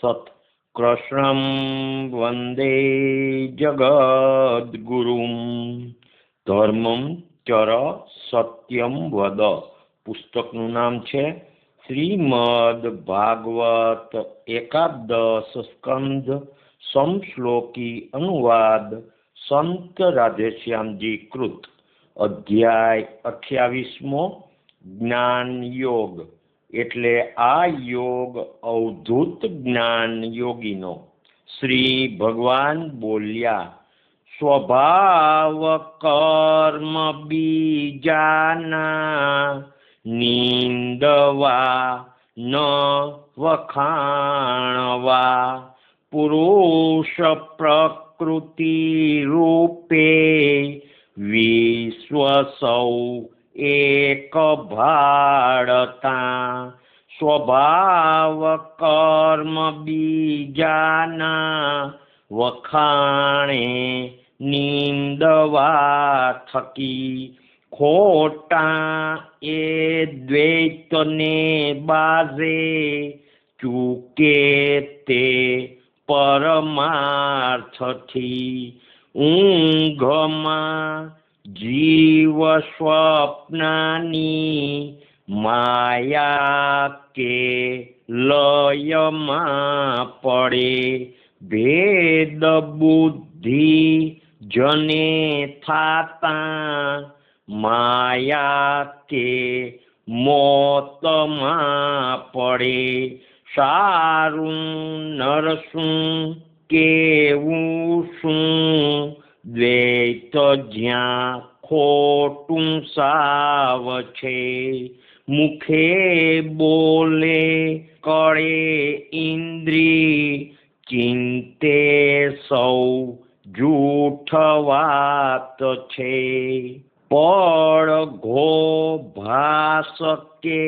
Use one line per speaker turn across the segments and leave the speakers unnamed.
સત કૃષ્ણં વંદે જગદ્ગુરુમ ધર્મમ ચર સત્યમ વદ પુસ્તકનું નામ છે શ્રીમદ ભાગવત એકાદશ સ્કંધ સમશ્લોકી અનુવાદ સંત રાધેશ્યામજી કૃત। અધ્યાય અઠ્યાવીસમો જ્ઞાન યોગ। એટલે આ યોગ અવધૂત જ્ઞાન યોગીનો શ્રી ભગવાન બોલ્યા સ્વભાવ કર્મ બીજાના નિંદવા ન વખાણવા. પુરુષ પ્રકૃતિ રૂપે વિશ્વ સૌ એક ભાળતા સ્વભાવ કર્મ બીજાના વખાણે નિંદવા થકી ખોટા એ દ્વૈતને બાજે ચૂકે તે પરમાર્થથી ઊંઘમાં જીવ સ્વપ્નાની માયા કે લયમાં પડે ભેદ બુદ્ધિ જને થાતા માયા કે મોતમાં પડે સારું નરસું કેવું શું દ્વૈત જ્યાં ખોટું સાવ છે મુખે બોલે કરે ઇન્દ્રી ચિંતે સૌ જૂઠ વાત છે પડઘો ભાસ કે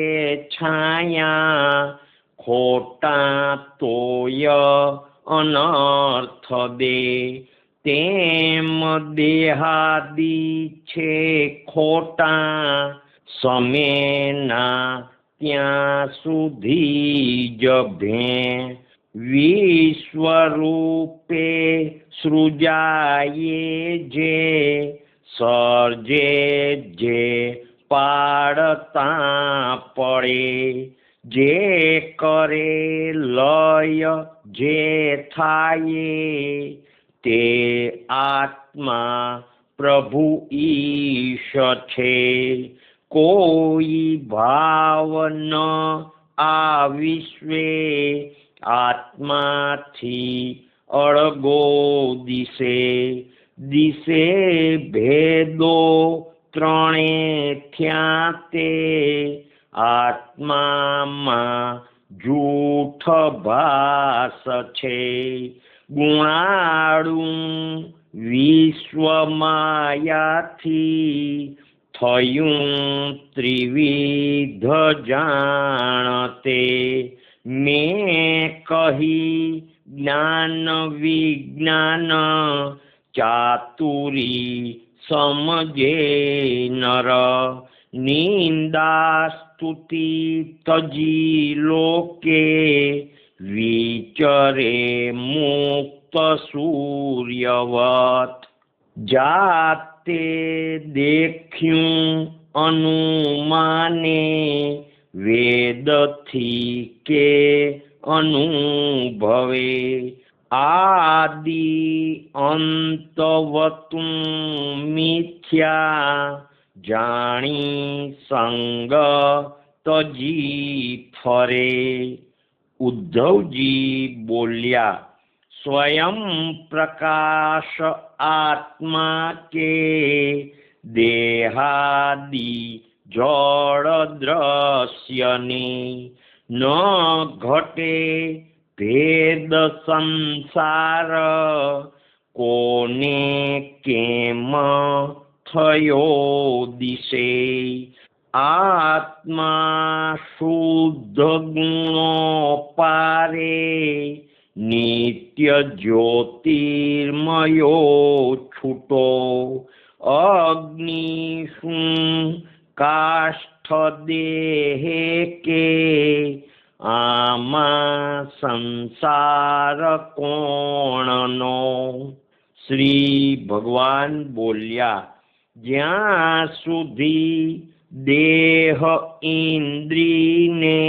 છાયા ખોટા તોય અનર્થ દે તેમ દેહાદી છે ખોટા સમેના ત્યાં સુધી જભે વિશ્વરૂપે સૃજાયે જે, સર્જે જે પાડતા પડે. જે કરે લય જે થાય તે આત્મા પ્રભુ ઈશ છે. કોઈ ભાવ ન આ વિશ્વે આત્માથી અળગો દિશે. દિશે ભેદો ત્રણે થયા તે. આત્મામાં જૂઠ ભાસ છે. ગુણાળું વિશ્વમાયાથી થયું ત્રિવિધ જાણતે. મેં કહી જ્ઞાન વિજ્ઞાન ચાતુરી સમજે નર. નિંદા સ્તુતિ તજી લોકે વિચરે મુક્ત સૂર્યવત જાતે દેખ્યું અનુમાને વેદથી કે અનુભવે આદિ અંતવતું મિથ્યા જાણી સંગ તજી ફરે ઉદ્ધવજી બોલ્યા, સ્વયં પ્રકાશ આત્મા કે દેહાદી જળ દ્રશ્યની ન ઘટે ભેદ સંસાર? કોને કેમ થયો દિશે? આત્મા શુદ્ધ પારે, નિત્ય જ્યોતિર્મયો છૂટો. અગ્નિ શું કાષ્ઠ દેહે કે? આમાં સંસાર કોણનો? શ્રી ભગવાન બોલ્યા, જ્યાં સુધી દેહ ઇન્દ્રિયને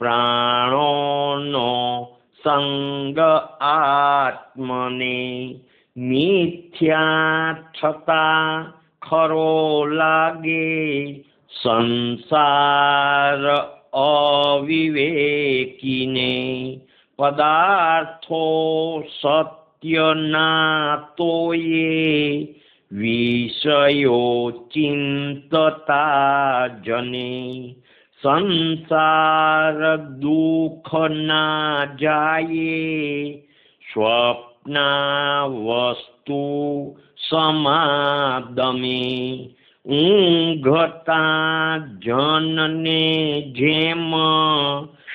પ્રાણોનો સંગ આત્મને મિથ્યા છતાં ખરો લાગે સંસાર અવિવેકીને પદાર્થો સત્યના તોયે विषयोचिन्तता जने। संसारदुःख न जाये। स्वप्नावस्तु समादमे। उता जनने झेम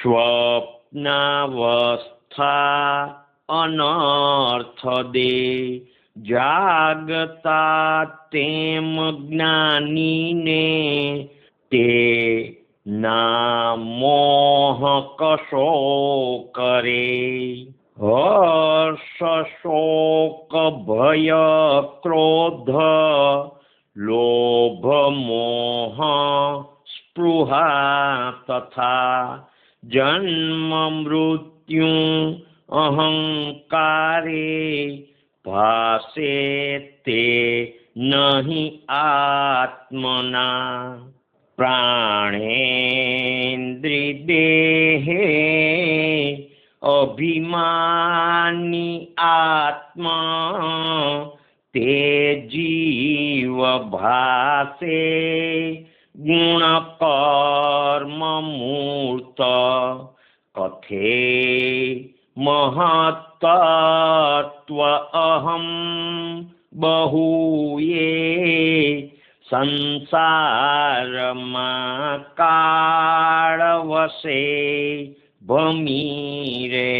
स्वप्नावस्था अनर्थदे જાગતા તેમ જ્ઞાનીને તે ના મોહ કશો કરે. હર્ષ શોક ભય ક્રોધ લોભ મોહ સ્પૃહા તથા જન્મ મૃત્યુ અહંકારે ભાસે તે નહીં આત્મના. પ્રાણેન્દ્રિદેહે અભિમાની આત્મા. તે જીવ ભાષે ગુણ કર્મ મૂર્ત. કથે મહત્તત્વ અહમ બહુયે સંસારમાં કાળ વસે ભમી રે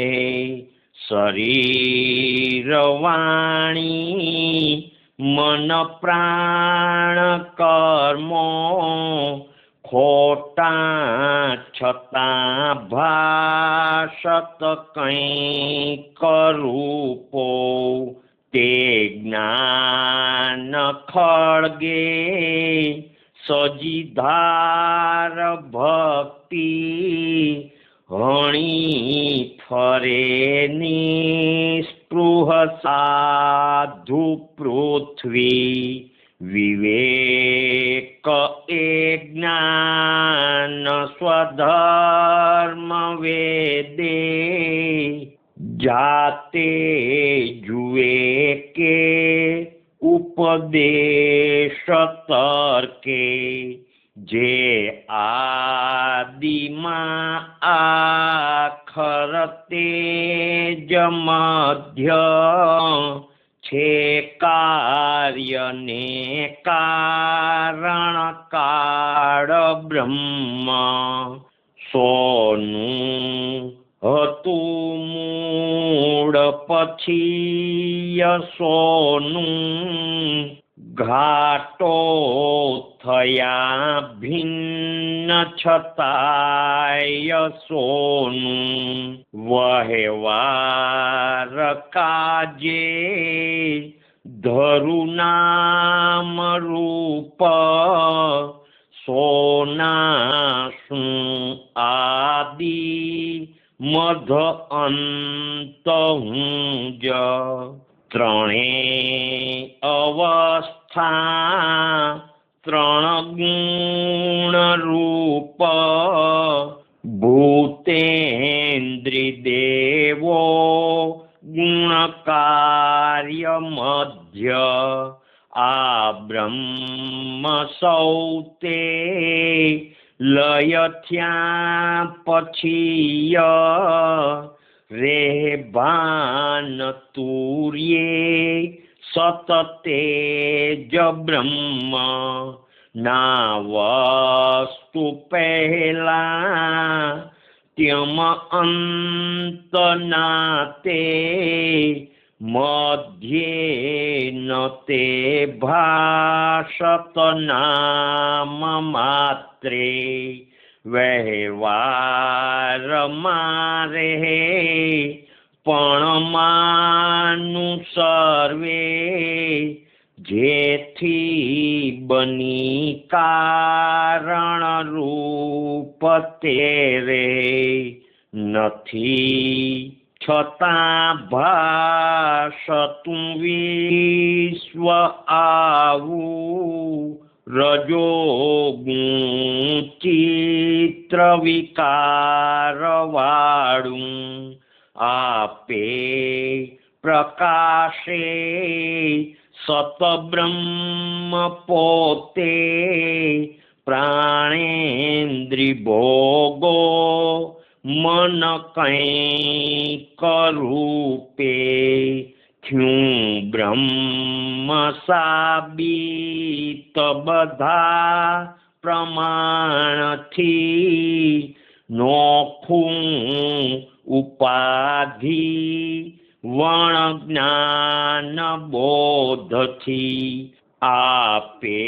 શરીર વાણી મન પ્રાણ કર્મો ખોટા છતાં ભાષત કંઈ કરૂપો તે જ્ઞાન ખળગે સજીધાર ભક્તિ હણી ફરે નિસ્પૃહ સાધુ મધ્ય છે કાર્યને કારણ કાળ બ્રહ્મ સોનું હતું મૂળ પછી સોનું થયા ભિન્ન છતાય સોનું વહેવાર કાજે ધરુ નામ રૂપ સોના આદિ મધ અંત જ ત્રણે અવસ્થા ત્રણ ગુણ ગુણકાર્ય મધ્ય આ બ્રહ્મ સૌતે લય થયા પછી રે ભાન તુર્યે સતતે જ બ્રહ્મ ના વસ્તુ પહેલા ત્યમ અંત નાતે મધ્યે ન તે ભાષત નામ માત્રે વહેવાર મારે પણ માનું જેથી બની કારણ તેરે નથી છતાં ભાષતું વિશ્વ આવું રજો ગુણ ચિત્ર વિકાર વાળું આપે પ્રકાશે સતબ્રહ્મ પોતે પ્રાણેન્દ્રિ ભોગો મન કંઈક રૂપે થયું બ્રહ્મ સાબિત બધા પ્રમાણથી નોખું ઉપાધિ, વણ જ્ઞાન બોધથી આપે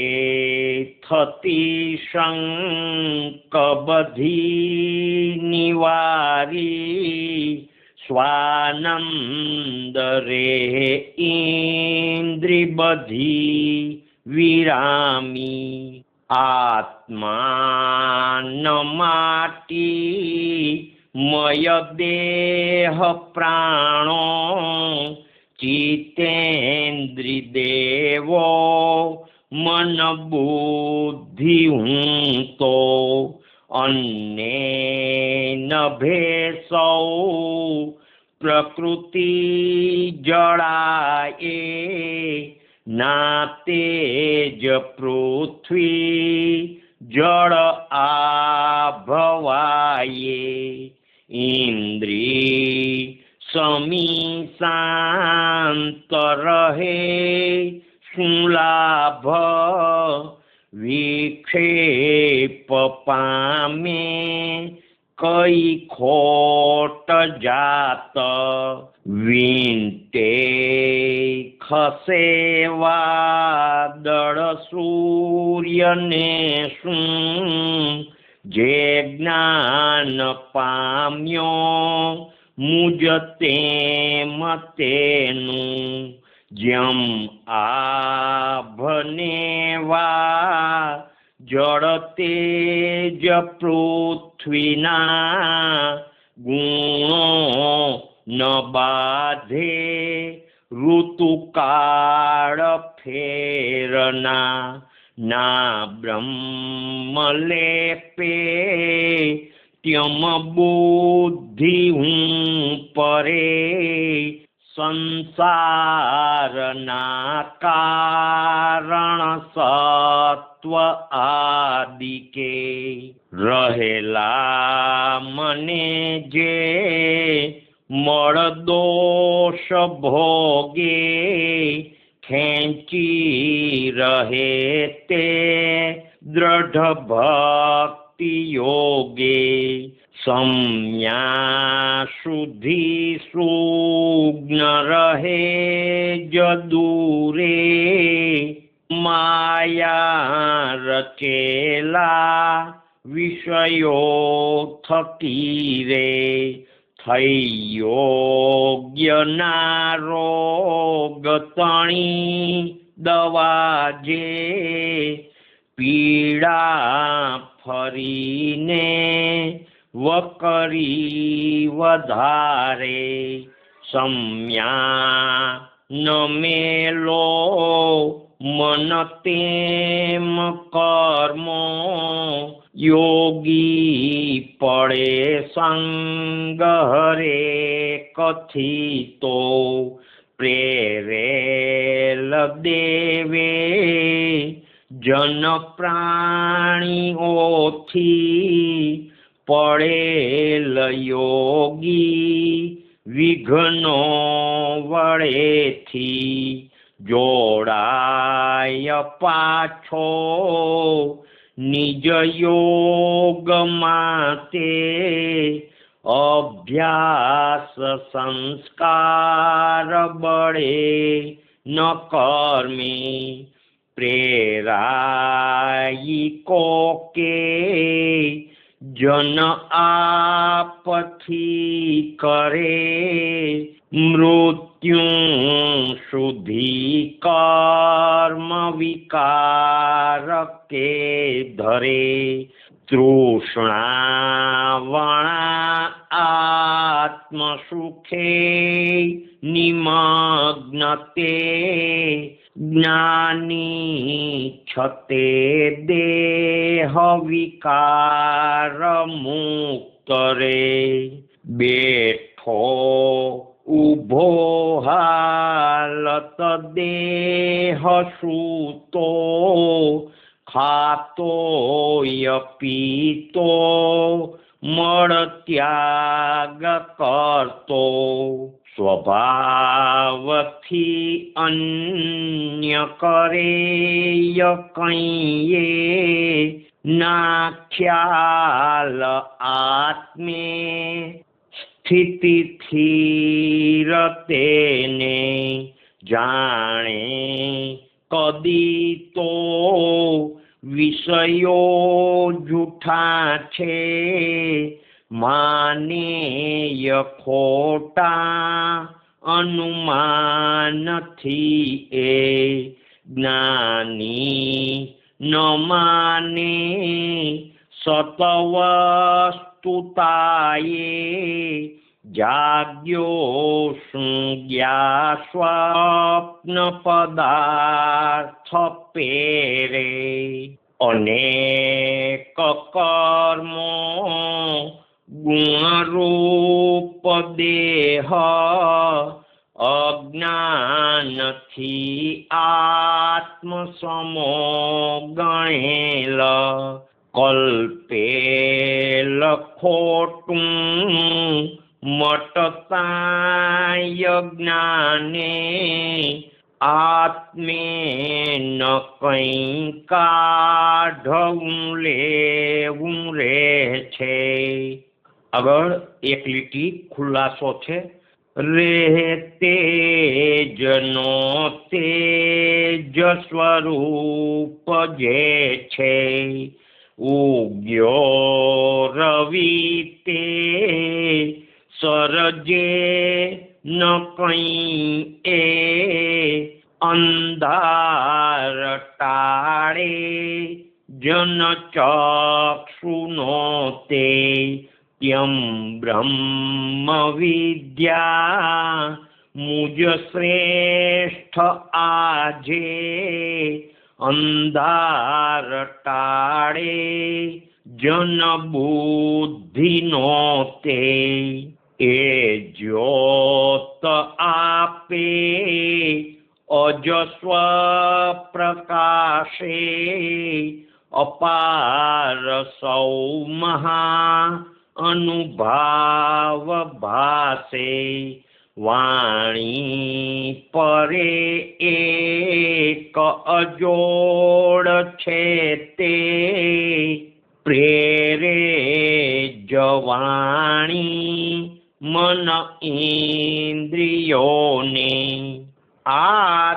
થતી શંક બધી નિવારી. સ્વાનંદ રે ઇન્દ્રિ બધી વિરામી આત્મા માટી મય દેહ પ્રાણો ચિતેન્દ્રિ દેવો મન બુદ્ધિ હું તો અન્ને નભે સૌ પ્રકૃતિ જળાએ ના તેજ इन्द्री समी शान्त रहे सुलाभ विक्षेप पामे कै खोट जात विन्ते खसेवा दड सूर्यनेषु જે જ્ઞાન પામ્યો, મુજ તે મતેનું જેમ આભને વા જળ તેજ પૃથ્વીના ગુણો ન બાધે, ઋતુકાળ ફેરના ના બ્રહ્મ લેપે ત્યમ બુદ્ધિ હું પરે સંસારના કારણ સત્વ આદિકે રહેલા મને જે મળ દોષ ભોગે खेञ्ची रहे ते दृढभक्तियोगे संज्ञा सुधि सुग्हे माया रचेला विषयोऽथकीरे થઈ યોગ્યના રોગ તણી દવા જે પીડા ફરીને વકરી વધારે સમ્યા ન મેલો મન તેમ કર્મો યોગી પડે સંગ હરે કથિતો પ્રેરેલ દેવે જન પ્રાણીઓથી પડેલ યોગી વિઘ્નો વળેથી જોડાય પાછો નિજ યોગમાં તે અભ્યાસ સંસ્કાર બળે ન કર્મી પ્રેરાઈ કોકે જન આપથી કરે મૃત્યુ સુધી કર્મ વિકાર તૃષ્ણાવણા આત્મ સુખે નિમગ્ન તે જ્ઞાની છતે દેહ વિકાર મુક્ત રે બેઠો ઊભો હાલત દેહ સૂતો ખાતો પીતો, મળ ત્યાગ કરતો. સ્વભાવથી અન્ય કરે ય કંઈએ ના ખ્યાલ આત્મે. સ્થિતિથી રતેને જાણે કદી તો વિષયો જૂઠા છે, માનેય ખોટા અનુમાનથી એ જ્ઞાની ન માને. સતવસ્તુતાએ જાગ્યો ગયા સ્વપ્ન પદાર્થ પેરે અનેક কর্ম ગુણરૂપ દેહ અજ્ઞાનથી આત્મ સમો ગણેલ. કલ્પેલ ખોટું મટતા યજ્ઞાને આત્મે ન કંઈ કાઢવું, લેવું રે છે. આગળ એક લીટી ખુલાસો છે. રે તેજનો તેજ સ્વરૂપ જે છે. ઉગ્યો રવિ તે સરજે ન કંઈ એ અંધાર ટાળે જન ચક્ષુનો તે ત્યમ બ્રહ્મ વિદ્યા મુજ શ્રેષ્ઠ આજે અંધાર ટાળે જન બુદ્ધિનો તે એ જ્યોત આપે, અજસ્વ પ્રકાશે, અપાર સૌ મહા અનુભાવ ભાષે વાણી પરે એક અજોડ છે તે. પ્રેરે જવાણી મન ઇન્દ્રિયોને આત્મામાં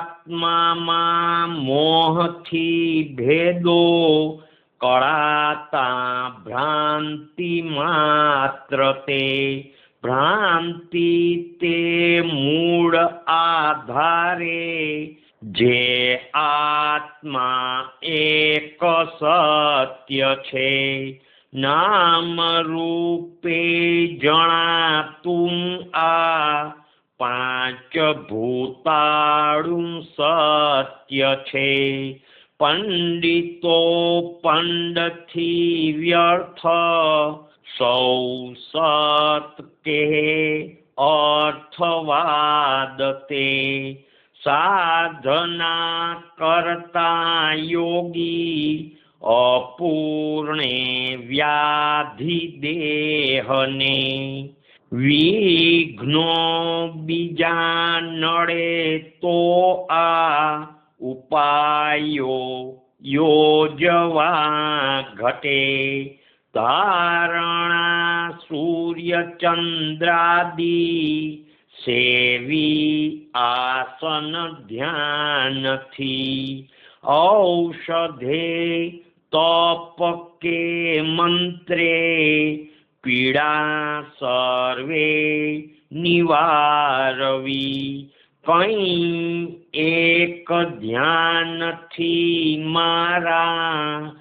મોહથી ભેદો કળાતા ભ્રાંતિ માત્ર તે ભ્રાંતિ તે મૂળ આધારે જે આત્મા એક સત્ય છે નામ રૂપે જણાતું આ પાંચ ભૂતાળું સત્ય છે. પંડિતો પંડથી વ્યર્થ સૌ સત કે અર્થવાદ તે. સાધના કરતા યોગી અપૂર્ણે વ્યાધિ દેહને વિઘ્નો બીજા નડે તો આ ઉપાયો યોજવા ઘટે. ધારણા સૂર્ય ચંદ્રાદિ સેવી આસન ધ્યાનથી. ઔષધે તપ કે મંત્રે, પીડા સર્વે નિવારવી. કઈ એક ધ્યાનથી મારા,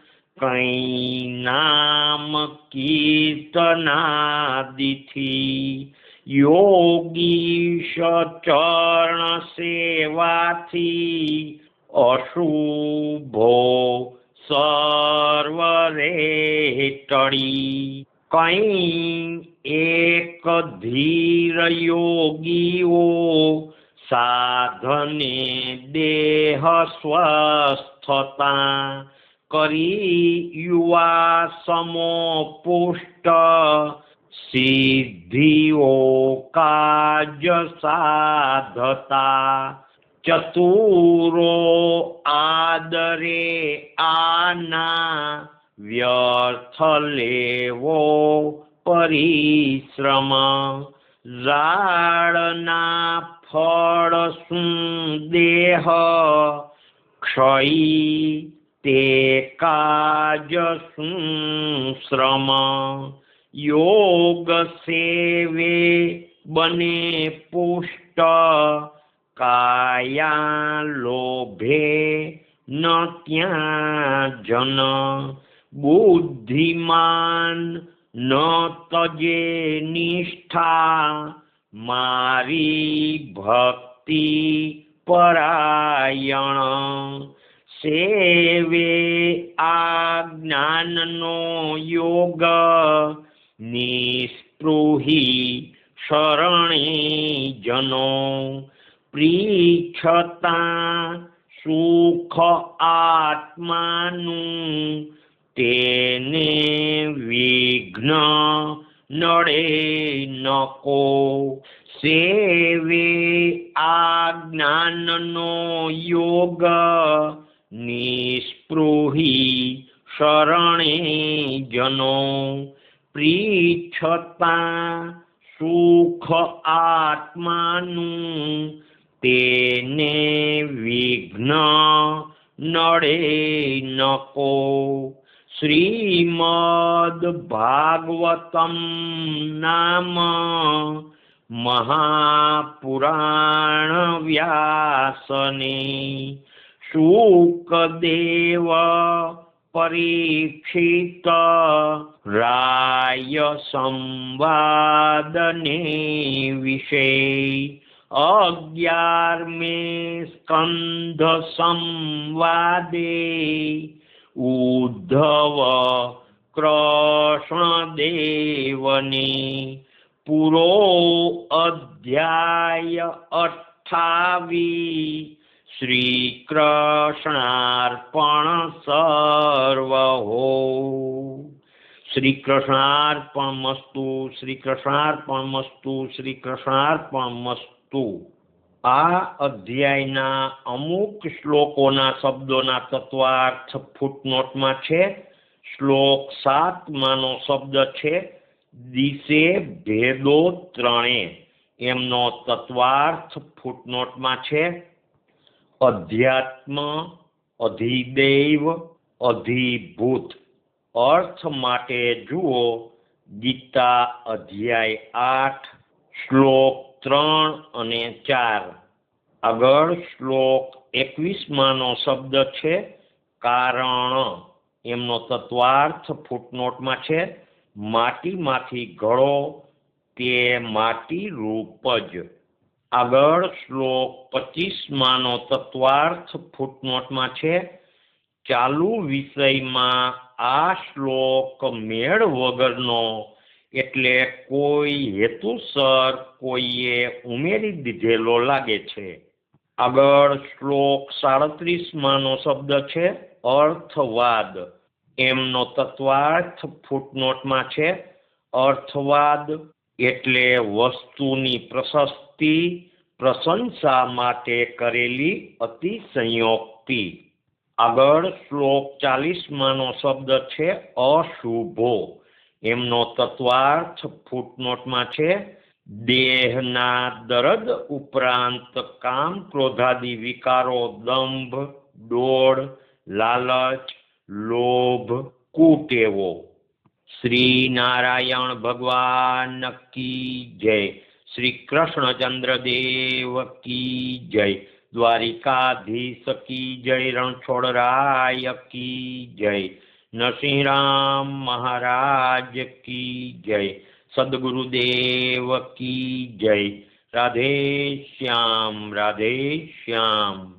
કઈ નામ કીર્તનાદિથી. યોગી ચરણ સેવાથી અશુભો सर्वरेटणी कहीँ एक धीर योगी हो साधने देह स्वस्थता करी युवा समो सिद्धि ओ काज साधता। ચતુરો આદરે આના વ્યર્થ લેવો પરિશ્રમ. ઝાડના ફળ શું દેહ? ક્ષયી તે કાજ શું શ્રમ? યોગ સેવે બને પુષ્ટ. કાયા લોભે ન ત્યાં જન બુદ્ધિમાન ન તજે નિષ્ઠા મારી ભક્તિ પરાયણ સેવે આ જ્ઞાનનો યોગ નિસ્પૃહી શરણે જનો પ્રીક્ષતા સુખ આત્માનું તેને વિઘ્ન નડે નકો સેવે આ જ્ઞાનનો યોગ નિસ્પૃહી શરણે જનો પ્રીછતા સુખ આત્માનું ने विघ्न नरे नको। श्रीमद्भागवतं नाम महापुराणव्यासने शुकदेव परीक्षित रायसंवादने विषये અગિયારમે સ્કંધ સંવાદે ઉદ્ધવ કૃષ્ણદેવને પુરો અધ્યાય અઠાવી શ્રીકૃષ્ણાર્પણ સર્વ હો શ્રી કૃષ્ણાર્પણ મસ્તુ શ્રીકૃષ્ણાર્પણ મસ્તુ શ્રી આ અધ્યાયના અમુક શ્લોકોના શબ્દોના તત્વાર્થ ફૂટનોટમાં છે. શ્લોક સાતમાંનો શબ્દ છે, દિશે ભેદો ત્રણે એમનો તત્વાર્થ ફૂટનોટમાં છે, અધ્યાત્મ અધિદૈવ અધિભૂત અર્થ માટે જુઓ, ગીતા અધ્યાય આઠ, શ્લોક ત્રણ અને ચાર. આગળ શ્લોક એકવીસમાંનો શબ્દ છે, કારણ. એમનો તત્વાર્થ ફૂટનોટમાં છે, માટીમાંથી ઘડો તે માટી રૂપ જ. આગળ શ્લોક પચીસમાંનો તત્વાર્થ ફૂટનોટમાં છે, ચાલુ વિષયમાં આ શ્લોક મેળ વગરનો એટલે કોઈ હેતુસર કોઈએ ઉમેરી દીધેલો લાગે છે. આગળ શ્લોક સાડત્રીસમાંનો શબ્દ છે, અર્થવાદ. એમનો તત્વાર્થ ફૂટનોટમાં છે. અર્થવાદ એટલે વસ્તુની પ્રશસ્તિ, પ્રશંસા માટે કરેલી અતિસંયોક્તિ. આગળ શ્લોક ચાલીસમાંનો શબ્દ છે, અશુભો. એમનો તત્વાર્થ ફૂટનોટમાં છે, દેહના દરદ ઉપરાંત કામ, ક્રોધાદી વિકારો, દંભ, દોડ, લાલચ, લોભ કુટેવો શ્રી નારાયણ ભગવાન કી જય. શ્રી કૃષ્ણચંદ્ર દેવ કી જય. દ્વારિકાધીશ કી જય. રણછોડરાય કી જય. નરસિંહરામ મહારાજ કી જય સદગુરુદેવ કી જય. રાધે શ્યામ રાધે શ્યામ.